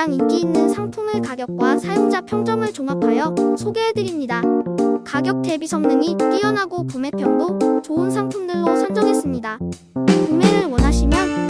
가장 인기 있는 상품의 가격과 사용자 평점을 종합하여 소개해드립니다. 가격 대비 성능이 뛰어나고 구매평도 좋은 상품들로 선정했습니다. 구매를 원하시면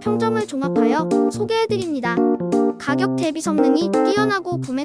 평점을 종합하여 소개해드립니다. 가격 대비 성능이 뛰어나고 구매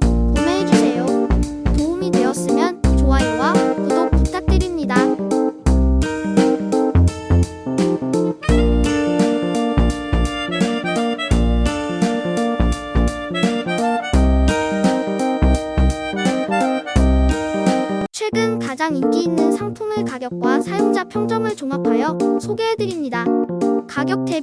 소개해드립니다. 가격 대비